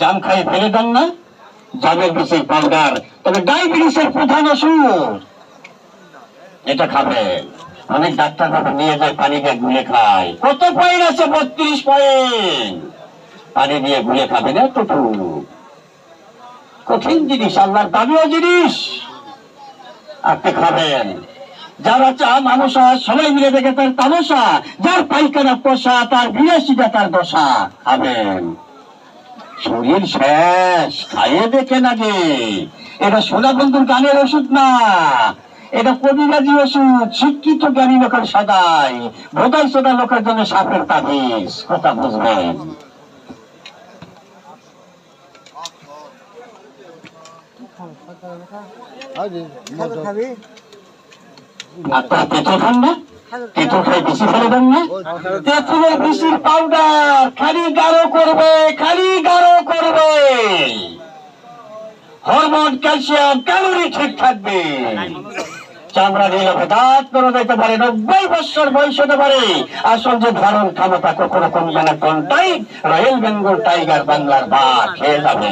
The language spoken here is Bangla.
জাম খাই ফেলে দেন না। তবে ডায়াবেটিসের প্রধান এটা অনেক ডাক্তার নিয়ে যায় গুলে খায়। কত আছে? বত্রিশ পয়েন্ট। পানি দিয়ে গুলে এতটুকু কঠিন জিনিস, আল্লাহর দামিও জিনিস। আপনি খাবেন। যারা চা মানুষ সবাই মিলে দেখে তার তামসা। যার পাইখানা পোষা, তার বিলাসিতা তার দশা। খাবেন। শরীর শেষ খাইয়ে দেখে নাকি? এটা সোনা বন্ধুর গানের ওষুধ না। এটা কবিরাজি ওষুধ, শিক্ষিত জ্ঞানী লোকের সদাই। বোধাই সোদা লোকের জন্য সাপের তাবিজ। কথা বুঝবেন? পাউডার খালি গাঢ় করবে, খালি গাঢ় করবে হরমোন ক্যালসিয়াম ক্যালোরি ঠিক থাকবে। চামড়া নিয়ে হঠাৎ করে দিতে পারে, নব্বই বছর বয়স হতে পারে। আসল যে ধারণ ক্ষমতা কখনো কমবে না, কোনটাই রয়েল বেঙ্গল টাইগার বাংলার বা খেয়ে যাবে।